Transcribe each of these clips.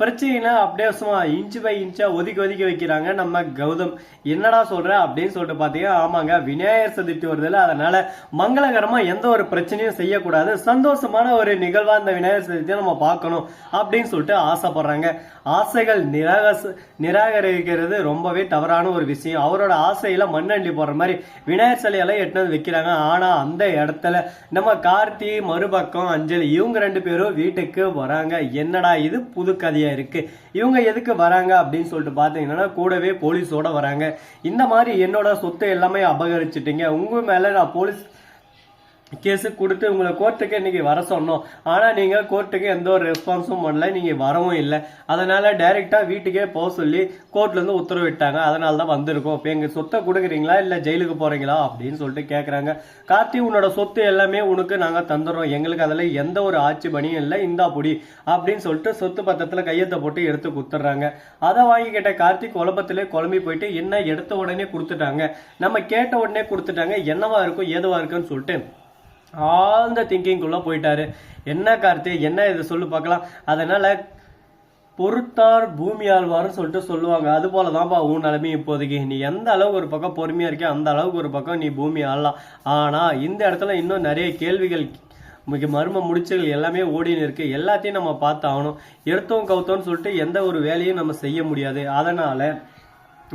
பிரச்சனைனா அப்படியே சும்மா இன்ச்சு பை இன்ச்சா ஒதுக்கி ஒதுக்கி வைக்கிறாங்க நம்ம கௌதம். என்னடா சொல்ற அப்படின்னு சொல்லிட்டு பாத்தீங்கன்னா ஆமாங்க விநாயகர் சதுர்த்தி வருதுல அதனால மங்களகரமா எந்த ஒரு பிரச்சனையும் செய்யக்கூடாது. சந்தோஷமான ஒரு நிகழ்வா இந்த விநாயகர் சதுர்த்தியை நம்ம பார்க்கணும் அப்படின்னு சொல்லிட்டு ஆசைப்படுறாங்க. ஆசைகள் நிராகச நிராகரிக்கிறது ரொம்பவே தவறான ஒரு விஷயம். அவரோட ஆசையில மண்ணள்ளி போடுற மாதிரி விநாயகர் சிலையெல்லாம் எட்டு வைக்கிறாங்க. ஆனா அந்த இடத்துல நம்ம கார்த்தி மறுபக்கம் அஞ்சலி இவங்க ரெண்டு பேரும் வீட்டுக்கு வராங்க. என்னடா இது புது கதையா இருக்கு. இவங்க எதுக்கு வராங்க அப்படின்னு சொல்லிட்டு பாத்தீங்கன்னா கூடவே போலீஸோட வராங்க. இந்த மாதிரி என்னோட சொத்து எல்லாமே அபகரிச்சிட்டீங்க. உங்க மேல நான் போலீஸ் கேஸ் கொடுத்து உங்களை கோர்ட்டுக்கு இன்னைக்கு வர சொன்னோம். ஆனால் நீங்கள் கோர்ட்டுக்கு எந்த ஒரு ரெஸ்பான்ஸும் பண்ணல. நீங்கள் வரவும் இல்லை. அதனால் டைரெக்டாக வீட்டுக்கே போக சொல்லி கோர்ட்லேருந்து உத்தரவிட்டாங்க. அதனால தான் வந்திருக்கோம். இப்போ எங்கள் சொத்தை கொடுக்குறீங்களா? இல்லை ஜெயிலுக்கு போகிறீங்களா அப்படின்னு சொல்லிட்டு கேட்குறாங்க கார்த்தி உன்னோட சொத்து எல்லாமே உனக்கு நாங்கள் தந்துடுறோம் எங்களுக்கு அதில் எந்த ஒரு ஆட்சி பணியும் இல்லை. இந்தா புடி அப்படின்னு சொல்லிட்டு சொத்து பத்திரத்தில் கையெழுத்தை போட்டு எடுத்து கொடுத்துட்றாங்க அதை வாங்கிக்கிட்ட கார்த்திக் குழப்பத்திலே குழம்பி போயிட்டு என்ன எடுத்த உடனே கொடுத்துட்டாங்க. நம்ம கேட்ட உடனே கொடுத்துட்டாங்க. என்னவா இருக்கும்? ஏதுவா இருக்குன்னு சொல்லிட்டு ஆழ்ந்த திங்கிங்குள்ளே போயிட்டாரு. என்ன கார்த்தி? என்ன இதை? சொல்லு பார்க்கலாம். அதனால பொறுத்தார் பூமி ஆழ்வார்னு சொல்லிட்டு சொல்லுவாங்க. அது போல தான்ப்பா உன் நிலைமை இப்போதைக்கு. நீ எந்த அளவுக்கு ஒரு பக்கம் பொறுமையாக இருக்கியோ அந்த அளவுக்கு ஒரு பக்கம் நீ பூமி ஆளலாம். ஆனால் இந்த இடத்துல இன்னும் நிறைய கேள்விகள் மிக மர்ம முடிச்சுகள் எல்லாமே ஓடின்னு இருக்கு. எல்லாத்தையும் நம்ம பார்த்து ஆகணும் எடுத்தோம் கவுத்தோம்னு சொல்லிட்டு எந்த ஒரு வேலையும் நம்ம செய்ய முடியாது. அதனால்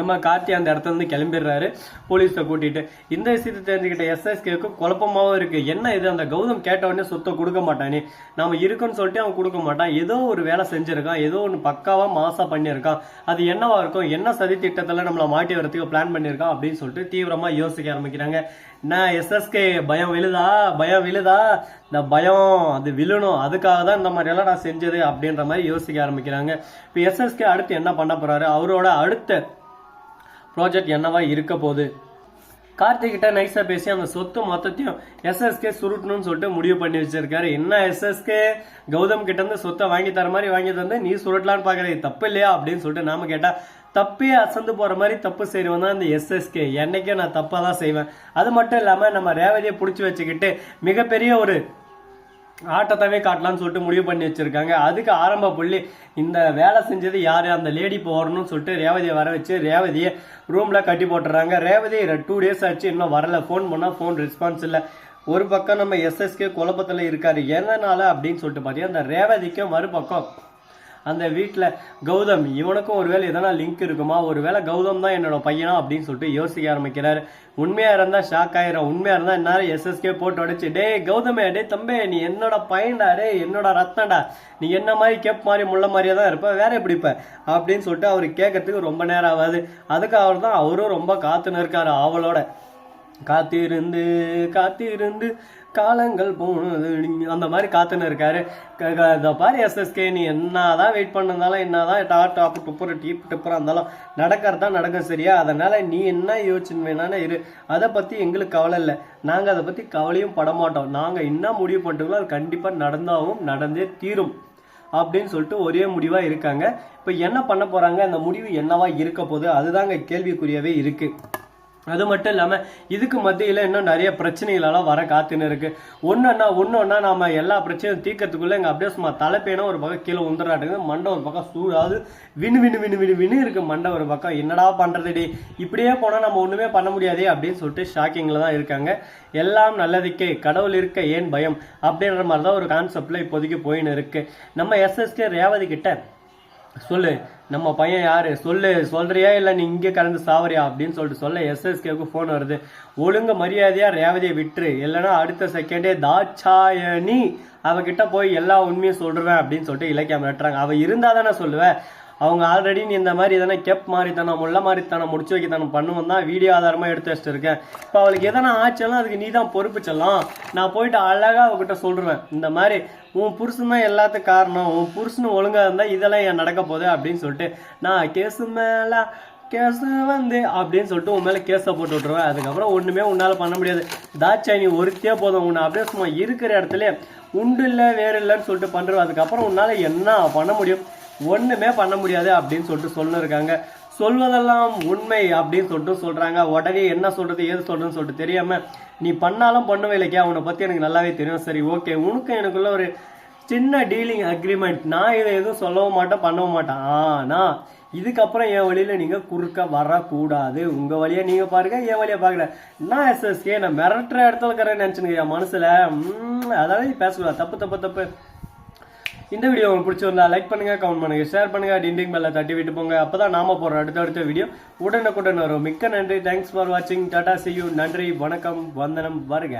நம்ம கார்த்தி அந்த இடத்துல இருந்து கிளம்பிடுறாரு. போலீஸை கூட்டிட்டு. இந்த விஷயத்தை தெரிஞ்சுக்கிட்ட எஸ்எஸ்கேக்கு குழப்பமாவும் இருக்குது என்ன இது? அந்த கௌதம் கேட்ட உடனே சொத்தை கொடுக்க மாட்டானே நம்ம இருக்குன்னு சொல்லிட்டு அவன் கொடுக்க மாட்டான். ஏதோ ஒரு வேலை செஞ்சுருக்கான். ஏதோ ஒன்று பக்காவாக மாசாக பண்ணியிருக்கான். அது என்னவா இருக்கும்? என்ன சதி திட்டத்தில் நம்மளை மாட்டி வரதுக்கு பிளான் பண்ணியிருக்கான் அப்படின்னு சொல்லிட்டு தீவிரமாக யோசிக்க ஆரம்பிக்கிறாங்க. நான் எஸ்எஸ்கே பயம் விழுதா? பயம் விழுதா? இந்த பயம் அது விழணும். அதுக்காக தான் இந்த மாதிரியெல்லாம் நான் செஞ்சது அப்படின்ற மாதிரி யோசிக்க ஆரம்பிக்கிறாங்க. இப்போ எஸ்எஸ்கே அடுத்து என்ன பண்ண போகிறாரு அவரோட அடுத்த ப்ராஜெக்ட் என்னவா இருக்க போகுது? கார்த்திகிட்ட நைஸா பேசி அந்த சொத்து மொத்தத்தையும் எஸ்எஸ்கே சுருட்டணும்னு சொல்லிட்டு முடிவு பண்ணி வச்சிருக்காரு. என்ன எஸ்எஸ்கே கௌதம் கிட்ட இருந்து சொத்தை வாங்கி தர மாதிரி வாங்கி தந்து நீ சுருட்டலான்னு பாக்குறது தப்பு இல்லையா அப்படின்னு சொல்லிட்டு நாம கேட்டா தப்பே அசந்து போற மாதிரி தப்பு செய்வன் தான் இந்த எஸ்எஸ்கே என்னைக்கும் நான் தப்பா தான் செய்வேன். அது மட்டும் இல்லாம நம்ம ரேவதியை பிடிச்சி வச்சுக்கிட்டு மிகப்பெரிய ஒரு ஆட்டத்தவே காட்டலாம்னு சொல்லிட்டு முடிவு பண்ணி வச்சுருக்காங்க. அதுக்கு ஆரம்ப புள்ளி இந்த வேலை செஞ்சது யார்? அந்த லேடி போறணும்னு சொல்லிட்டு ரேவதியை வர வச்சு ரேவதியை ரூமில் கட்டி போட்டுறாங்க. ரேவதி டூ டேஸ் ஆச்சு இன்னும் வரல. ஃபோன் பண்ணால் ஃபோன் ரெஸ்பான்ஸ் இல்லை. ஒரு பக்கம் நம்ம எஸ்எஸ்கே குழப்பத்தில் இருக்காரு. எதனால் அப்படின்னு சொல்லிட்டு பார்த்தீங்கன்னா அந்த ரேவதிக்கும் மறுபக்கம் அந்த வீட்டில் கௌதம் இவனுக்கும் ஒருவேளை எதனா லிங்க் இருக்குமா? ஒருவேளை கௌதம் தான் என்னோட பையனா அப்படின்னு சொல்லிட்டு யோசிக்க ஆரம்பிக்கிறார். உண்மையாக இருந்தால் ஷாக் ஆயிரும். உண்மையாக இருந்தால் என்ன எஸ்எஸ்கே போட்டு அடிச்சு டே கௌதமே டே தம்பே நீ என்னோட பையன்டா டே என்னோட ரத்தன்டா. நீ என்ன மாதிரி கேப் மாதிரி முள்ள மாதிரியே தான் இருப்ப? வேற எப்படி இப்ப அப்படின்னு சொல்லிட்டு அவர் கேட்கறதுக்கு ரொம்ப நேரம் ஆகாது. அதுக்கு அவர் தான் அவரும் ரொம்ப காத்துன்னு இருக்காரு. அவளோட காத்திருந்து காத்திருந்து காலங்கள் போனது. அந்த மாதிரி காத்துன்னு இருக்காரு. க- க- இந்த பாரு எஸ்எஸ்கே நீ என்னதான் வெயிட் பண்ணதாலும் என்னதான் டாப் டாப் டுப்புற டீப் டிப்புறா இருந்தாலும் நடக்கிறதா நடக்கும் சரியா? அதனால நீ என்ன யோசிச்சு வேணாலும் இரு. அதை பத்தி எங்களுக்கு கவலை இல்லை. நாங்க அதை பத்தி கவலையும் பட மாட்டோம். நாங்க என்ன முடிவு பண்ணிட்டோங்களோ அது கண்டிப்பா நடந்தாவும் நடந்தே தீரும். அப்படின்னு சொல்லிட்டு ஒரே முடிவா இருக்காங்க. இப்போ என்ன பண்ண போறாங்க? அந்த முடிவு என்னவா இருக்க போகுது? அதுதாங்க கேள்விக்குரியவே இருக்கு. அது மட்டும் இல்லாமல் இதுக்கு மத்தியில் இன்னும் நிறைய பிரச்சனைகளெல்லாம் வர காத்துன்னு இருக்கு. ஒன்றுன்னா ஒன்றுன்னா நம்ம எல்லா பிரச்சனையும் தீர்க்கறதுக்குள்ளே எங்கள் அப்படியே சும்மா தலைப்பேனா ஒரு பக்கம் கீழே உந்துறாட்டுங்க மண்டை ஒரு பக்கம் சூடாது வினு வினு வினு வினு வினு இருக்கு மண்டை ஒரு பக்கம். என்னடா பண்ணுறதுடி இப்படியே போனால் நம்ம ஒன்றுமே பண்ண முடியாதே அப்படின்னு சொல்லிட்டு ஷாக்கிங்கில் தான் இருக்காங்க. எல்லாம் நல்லதுக்கே கடவுள் இருக்க ஏன் பயம்? அப்படின்ற மாதிரி தான் ஒரு கான்செப்டில் இப்போதைக்கு போயின்னு இருக்குது நம்ம எஸ்எஸ்கே ரேவதி கிட்ட சொல்லு நம்ம பையன் யாரு? சொல்லு சொல்றியா இல்ல நீ இங்கே கலந்து சாவறியா அப்படின்னு சொல்லிட்டு சொல்ல எஸ்எஸ்கேக்கு ஃபோன் வருது. ஒழுங்க மரியாதையா ரேவதியை விட்டுரு. இல்லைன்னா அடுத்த செகண்டே தாட்சாயணி அவகிட்ட போய் எல்லா உண்மையும் சொல்றேன் அப்படின்னு சொல்லிட்டு இலக்கியம் மிரட்டுறாங்க. அவ இருந்தா தானே சொல்லுவேன் அவங்க ஆல்ரெடி நீ இந்த மாதிரி எதனா கெப் மாதிரி தானே முள்ள மாதிரி தானே முடிச்சு வைக்க தானே பண்ணுவோம் தான் வீடியோ ஆதாரமாக எடுத்து வச்சுட்டு இருக்கேன். இப்போ அவளுக்கு எதனா ஆச்சாலும் அதுக்கு நீ தான் பொறுப்பு செல்லாம். நான் போயிட்டு அழகா அவகிட்ட சொல்றேன். இந்த மாதிரி உன் புருஷன் தான் எல்லாத்துக்கும் காரணம். உன் புருஷன் ஒழுங்காக இருந்தால் இதெல்லாம் ஏன் நடக்க போகுது? அப்படின்னு சொல்லிட்டு நான் கேசு மேலே கேஸ் வந்து அப்படின்னு சொல்லிட்டு உன் மேலே கேஸை போட்டு விட்ருவேன் அதுக்கப்புறம் ஒன்றுமே உன்னால் பண்ண முடியாது. தாட்சா நீ ஒருத்தியே போதும். உன்னை அப்படியே சும்மா இருக்கிற இடத்துல உண்டு இல்லை வேறு இல்லைன்னு சொல்லிட்டு பண்ணுறேன் அதுக்கப்புறம் உன்னால் என்ன பண்ண முடியும்? ஒண்ணுமே பண்ண முடியாது அப்படின்னு சொல்லிட்டு சொல்லிருக்காங்க. சொல்வதெல்லாம் உண்மை அப்படின்னு சொல்லிட்டு சொல்றாங்க. உடனே என்ன சொல்றது ஏது சொல்றதுன்னு சொல்லிட்டு தெரியாம நீ பண்ணாலும் பண்ணவே இல்லைக்கே அவனை பத்தி எனக்கு நல்லாவே தெரியும். சரி ஓகே உனக்கு எனக்குள்ள ஒரு சின்ன டீலிங் அக்ரிமெண்ட் நான் இதை எதுவும் சொல்லவும் மாட்டேன் பண்ணவும் மாட்டேன். ஆனா இதுக்கப்புறம் என் வழியில நீங்க குறுக்க வரக்கூடாது. உங்க வழியாக நீங்க பாருங்க என் வழியாக பாருங்க நான் எஸ்எஸ்கே நான் மிரட்டுற இடத்துல இருக்கிறேன்னு நினைச்சுங்க என் மனசுல. உம், அதாவது நீ பேசக்கூடாது. தப்பு தப்பு தப்பு. இந்த வீடியோ உங்களுக்கு பிடிச்சிருந்தா லைக் பண்ணுங்க கமெண்ட் பண்ணுங்கள் ஷேர் பண்ணுங்கள் டிண்டிங் பெல்ல தட்டி விட்டு போங்க. அப்போ தான் நாம அடுத்த அடுத்தடுத்த வீடியோ உடனுக்குடன் வரும். மிக்க நன்றி. தேங்க்ஸ் ஃபார் வாட்சிங் டாடா சியூ நன்றி வணக்கம் வந்தனம் வருக.